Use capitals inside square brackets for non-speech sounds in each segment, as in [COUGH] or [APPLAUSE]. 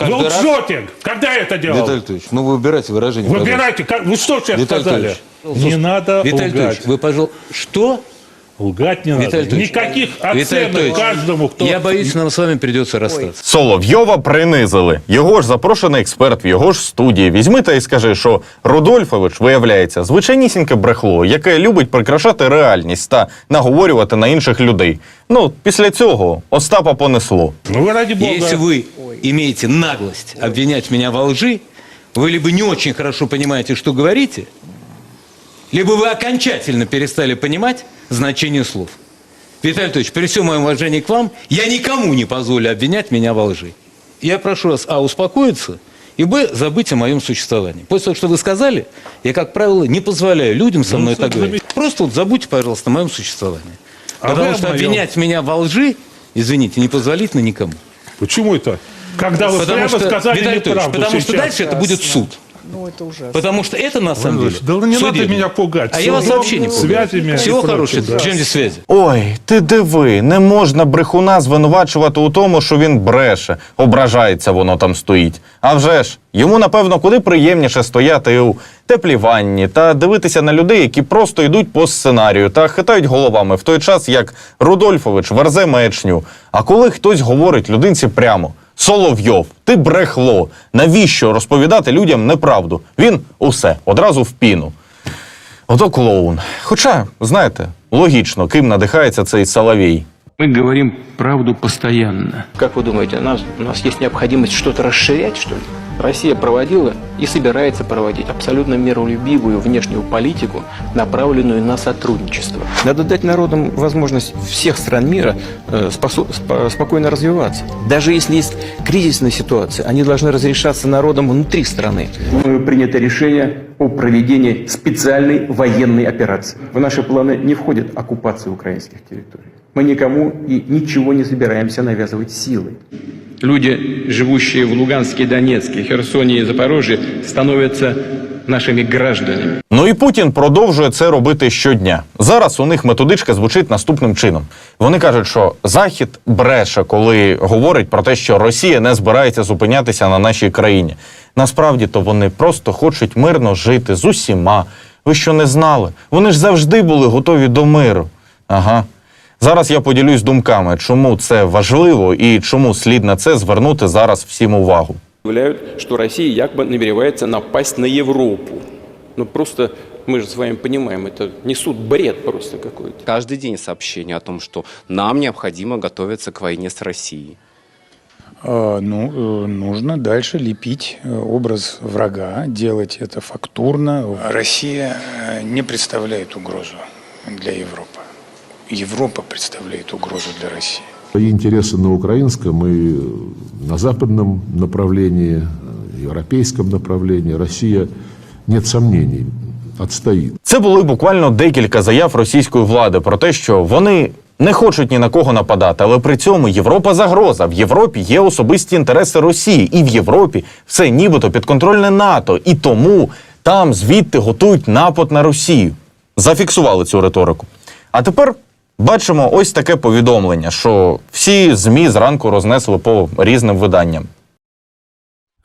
Каждый Вы раз- лжете. Когда я это делал? Виталий Анатольевич, ну вы выбирайте выражение. пожалуйста. Выбирайте. Как, вы что сейчас Виталий сказали? Анатольевич. Не надо Виталий лгать. Анатольевич, вы, пожалуйста, что? Лгать не надо. Виталий Анатольевич, Никаких Виталий оценок Анатольевич, каждому, кто... Я боюсь, нам с вами придется расстаться. Соловйова принизили. Його ж запрошений експерт в його ж студії. Візьми та й скажи, що Рудольфович виявляється звичайнісіньке брехло, яке любить прикрашати реальність та наговорювати на інших людей. Ну, після цього Остапа понесло. Ну вы ради бога. Если вы имеете наглость обвинять меня во лжи, вы либо не очень хорошо понимаете, что говорите, либо вы окончательно перестали понимать значение слов. Виталий Анатольевич, при всем моем уважении к вам, я никому не позволю обвинять меня во лжи. Я прошу вас, а, успокоиться, и, б, забыть о моем существовании. После того, что вы сказали, я, как правило, не позволяю людям со Ну, мной это так говорить. Просто вот забудьте, пожалуйста, о моем существовании. А Потому что моем. обвинять меня во лжи, извините, непозволительно никому. Почему это? Когда вы Потому прямо что, сказали Виталий неправду потому что сейчас. дальше это будет суд. Ну, это ужасно. Потому что это на самом деле. Да не надо судебное. меня пугать. А я вас вообще не пугаю. связями Всего хорошего. да. Чем здесь связи? Ой, ти диви, не можна брехуна звинувачувати у тому, що він бреше, ображається, воно там стоїть. А вже ж, йому, напевно, куди приємніше стояти у теплій ванні та дивитися на людей, які просто йдуть по сценарію та хитають головами в той час, як Рудольфович верзе маячню. А коли хтось говорить людинці прямо. Соловйов, ти брехло. Навіщо розповідати людям неправду? Він усе одразу в піну. Ото клоун. Хоча, знаєте, логічно, ким надихається цей Соловій. Ми говоримо правду постоянно. Як ви думаєте, у нас, у нас є необхідність щось розширяти, що ли? Россия проводила и собирается проводить абсолютно миролюбивую внешнюю политику, направленную на сотрудничество. Надо дать народам возможность всех стран мира э, спокойно развиваться. Даже если есть кризисная ситуация, они должны разрешаться народом внутри страны. Мною принято решение о проведении специальной военной операции. В наши планы не входит оккупация украинских территорий. Мы никому и ничего не собираемся навязывать силой. Люди, живущие в Луганске, Донецке, Херсоне и Запорожье, становятся нашими гражданами. Ну і Путін продовжує це робити щодня. Зараз у них методичка звучить наступним чином. Вони кажуть, що Захід бреше, коли говорить про те, що Росія не збирається зупинятися на нашій країні. Насправді то вони просто хочуть мирно жити з усіма. Ви що не знали? Вони ж завжди були готові до миру. Ага. Зараз я поділюсь думками, чому це важливо і чому слід на це звернути зараз всім увагу. Заявляют, что Россия якобы намеревается напасть на Европу. Ну просто мы же с вами понимаем, это несут бред просто какой-то. Каждый день сообщение о том, что нам необходимо готовиться к войне с Россией. А, Ну, э, нужно дальше лепить э, образ врага, делать это фактурно. Россия э, не представляет угрозу для Европы. Европа представляет угрозу для России. Свои интересы на украинском и на западном направлении, европейском направлении Россия, нет сомнений, отстоит. Це були буквально декілька заяв російської влади про те, що вони не хочуть ні на кого нападати, але при цьому Європа загроза. В Європі є особисті інтереси Росії, і в Європі все нібито підконтрольне НАТО, і тому там звідти готують напад на Росію. Зафіксували цю риторику. А тепер бачимо ось таке повідомлення, що всі змі зранку рознесли по різним виданням.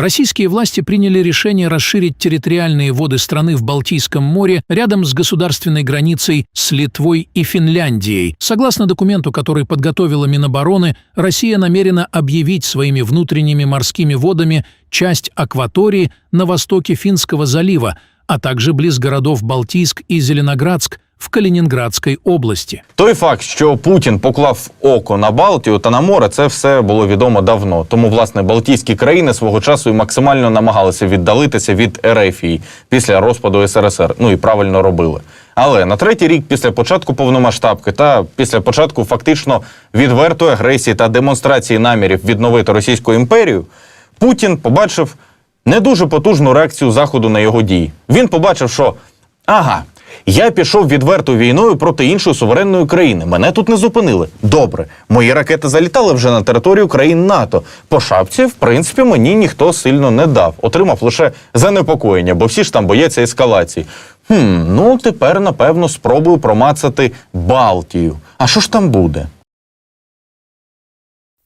Российские власти приняли решение расширить территориальные воды страны в Балтийском море рядом с государственной границей с Литвой и Финляндией. Согласно документу, который подготовила Минобороны, Россия намерена объявить своими внутренними морскими водами часть акватории на востоке Финского залива, а также близ городов Балтийск и Зеленоградск в Калининградской области. Той факт, що Путін поклав око на Балтію та на море, це все було відомо давно. Тому, власне, Балтійські країни свого часу і максимально намагалися віддалитися від Ерефії після розпаду СРСР. Ну і правильно робили. Але на третій рік після початку повномасштабки та після початку фактично відвертої агресії та демонстрації намірів відновити Російську імперію, Путін побачив не дуже потужну реакцію Заходу на його дії. Він побачив, що ага. Я пішов відвертою війною проти іншої суверенної країни. Мене тут не зупинили. Добре, мої ракети залітали вже на територію країн НАТО. По шапці, в принципі, мені ніхто сильно не дав. Отримав лише занепокоєння, бо всі ж там бояться ескалації. Хм, ну тепер, напевно, спробую промацати Балтію. А що ж там буде?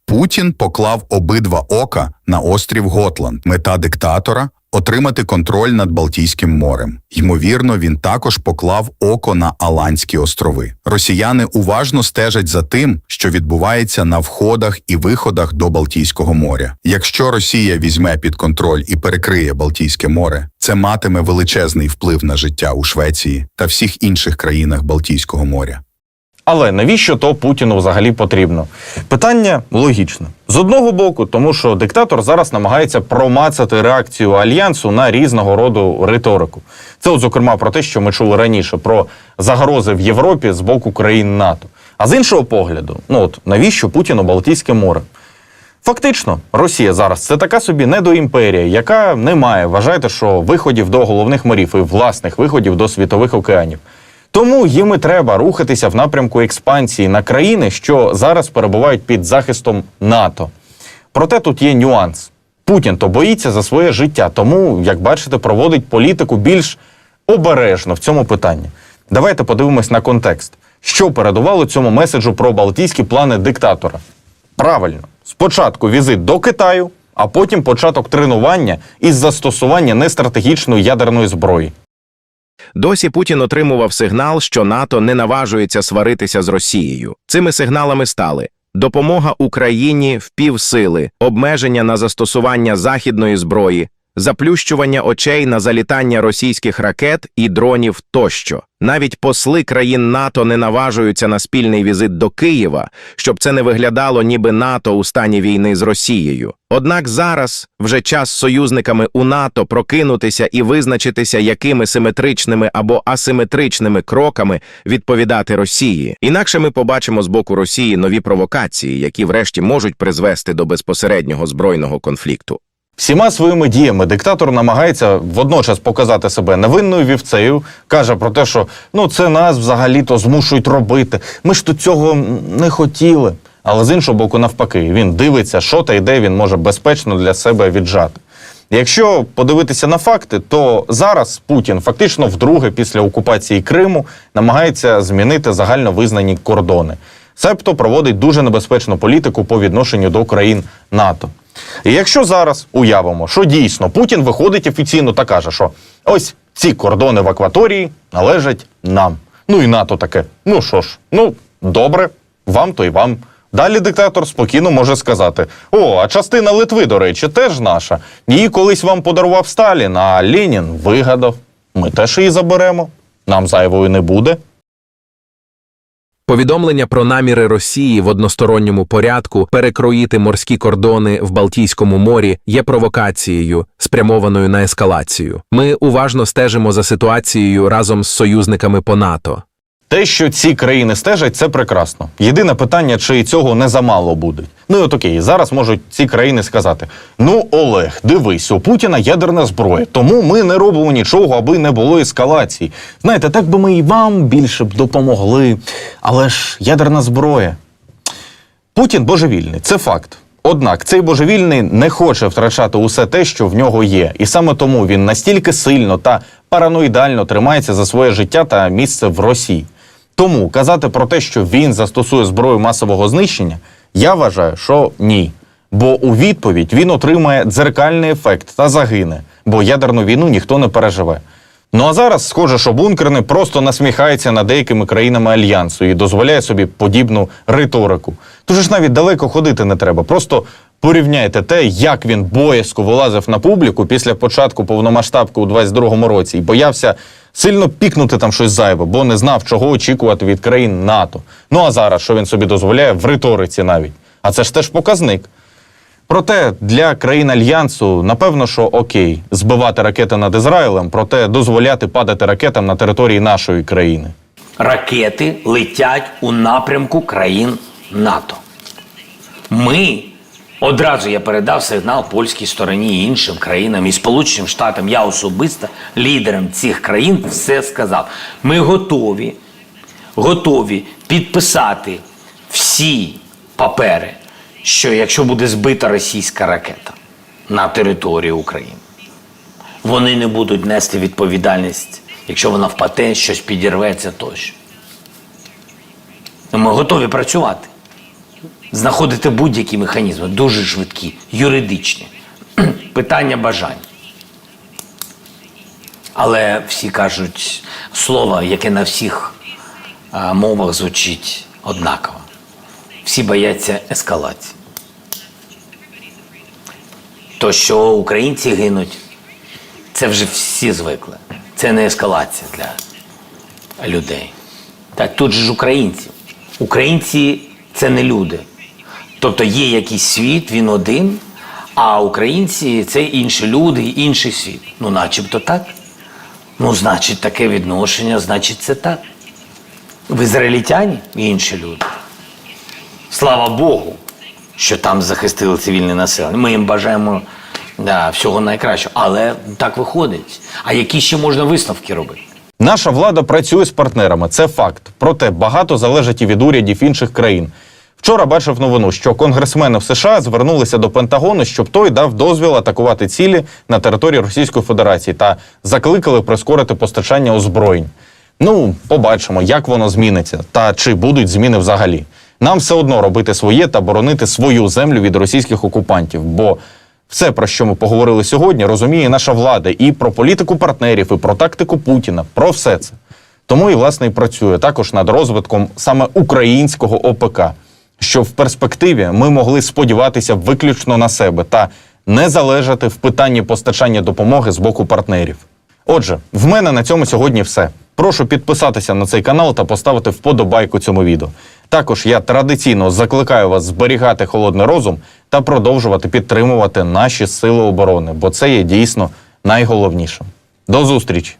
Путін поклав обидва ока на острів Готланд. Мета диктатора отримати контроль над Балтійським морем. Ймовірно, він також поклав око на Аланські острови. Росіяни уважно стежать за тим, що відбувається на входах і виходах до Балтійського моря. Якщо Росія візьме під контроль і перекриє Балтійське море, це матиме величезний вплив на життя у Швеції та всіх інших країнах Балтійського моря. Але навіщо то Путіну взагалі потрібно? Питання логічне. З одного боку, тому що диктатор зараз намагається промацати реакцію альянсу на різного роду риторику. Це, от, зокрема, про те, що ми чули раніше, про загрози в Європі з боку країн НАТО. А з іншого погляду, ну от навіщо Путіну Балтійське море? Фактично, Росія зараз це така собі недоімперія, яка не має, вважайте, що виходів до головних морів і власних виходів до світових океанів. Тому їм і треба рухатися в напрямку експансії на країни, що зараз перебувають під захистом НАТО. Проте тут є нюанс. Путін то боїться за своє життя, тому, як бачите, проводить політику більш обережно в цьому питанні. Давайте подивимось на контекст, що передувало цьому меседжу про балтійські плани диктатора. Правильно, спочатку візит до Китаю, а потім початок тренування із застосування нестратегічної ядерної зброї. Досі Путін отримував сигнал, що НАТО не наважується сваритися з Росією. Цими сигналами стали допомога Україні в півсили, обмеження на застосування західної зброї, заплющування очей на залітання російських ракет і дронів тощо. Навіть посли країн НАТО не наважуються на спільний візит до Києва, щоб це не виглядало, ніби НАТО у стані війни з Росією. Однак зараз вже час союзниками у НАТО прокинутися і визначитися, якими симетричними або асиметричними кроками відповідати Росії. Інакше ми побачимо з боку Росії нові провокації, які врешті можуть призвести до безпосереднього збройного конфлікту. Всіма своїми діями диктатор намагається водночас показати себе невинною вівцею, каже про те, що ну це нас взагалі-то змушують робити. Ми ж тут цього не хотіли. Але з іншого боку, навпаки, він дивиться, що та й де він може безпечно для себе віджати. Якщо подивитися на факти, то зараз Путін фактично вдруге після окупації Криму намагається змінити загально визнані кордони, себто проводить дуже небезпечну політику по відношенню до країн НАТО. І якщо зараз уявимо, що дійсно Путін виходить офіційно та каже, що ось ці кордони в акваторії належать нам. Ну і НАТО таке. Ну що ж, ну добре, вам то й вам. Далі диктатор спокійно може сказати: О, а частина Литви, до речі, теж наша. Її колись вам подарував Сталін, а Ленін вигадав. Ми теж її заберемо. Нам зайвої не буде. Повідомлення про наміри Росії в односторонньому порядку перекроїти морські кордони в Балтійському морі є провокацією, спрямованою на ескалацію. Ми уважно стежимо за ситуацією разом з союзниками по НАТО. Те, що ці країни стежать, це прекрасно. Єдине питання, чи цього не замало буде. Ну от окей, зараз можуть ці країни сказати: ну, Олег, дивись, у Путіна ядерна зброя, тому ми не робимо нічого, аби не було ескалації. Знаєте, так би ми і вам більше б допомогли. Але ж ядерна зброя. Путін божевільний, це факт. Однак цей божевільний не хоче втрачати усе те, що в нього є, і саме тому він настільки сильно та параноїдально тримається за своє життя та місце в Росії. Тому казати про те, що він застосує зброю масового знищення, я вважаю, що ні. Бо у відповідь він отримає дзеркальний ефект та загине, бо ядерну війну ніхто не переживе. Ну а зараз схоже, що бункерни просто насміхається над деякими країнами альянсу і дозволяє собі подібну риторику. Тож ж навіть далеко ходити не треба. Просто порівняйте те, як він боязко вилазив на публіку після початку повномасштабки у 22-му році і боявся сильно пікнути там щось зайве, бо не знав, чого очікувати від країн НАТО. Ну а зараз що він собі дозволяє в риториці навіть. А це ж теж показник. Проте для країн альянсу напевно, що окей, збивати ракети над Ізраїлем, проте дозволяти падати ракетам на території нашої країни. Ракети летять у напрямку країн НАТО. Ми одразу я передав сигнал польській стороні і іншим країнам і Сполученим Штатам. Я особисто лідерам цих країн все сказав. Ми готові, готові підписати всі папери, що якщо буде збита російська ракета на території України, вони не будуть нести відповідальність, якщо вона впаде, щось підірветься тощо. Ми готові працювати. Знаходити будь-які механізми, дуже швидкі, юридичні. [CLEARS THROAT] Питання бажань. Але всі кажуть слово, яке на всіх а, мовах звучить однаково. Всі бояться ескалації. То, що українці гинуть, це вже всі звикли. Це не ескалація для людей. Так тут же ж українці. Українці це не люди. Тобто є якийсь світ, він один, а українці це інші люди, інший світ. Ну, начебто так. Ну, значить, таке відношення, значить, це так. В ізраїльтяні інші люди. Слава Богу, що там захистили цивільне населення. Ми їм бажаємо да, всього найкращого. Але так виходить. А які ще можна висновки робити? Наша влада працює з партнерами, це факт. Проте багато залежить і від урядів інших країн. Вчора бачив новину, що конгресмени в США звернулися до Пентагону, щоб той дав дозвіл атакувати цілі на території Російської Федерації та закликали прискорити постачання озброєнь. Ну, побачимо, як воно зміниться, та чи будуть зміни взагалі. Нам все одно робити своє та боронити свою землю від російських окупантів. Бо все, про що ми поговорили сьогодні, розуміє наша влада і про політику партнерів, і про тактику Путіна, про все це. Тому і власне і працює також над розвитком саме українського ОПК, щоб в перспективі ми могли сподіватися виключно на себе та не залежати в питанні постачання допомоги з боку партнерів. Отже, в мене на цьому сьогодні все. Прошу підписатися на цей канал та поставити вподобайку цьому відео. Також я традиційно закликаю вас зберігати холодний розум та продовжувати підтримувати наші сили оборони, бо це є дійсно найголовнішим. До зустрічі!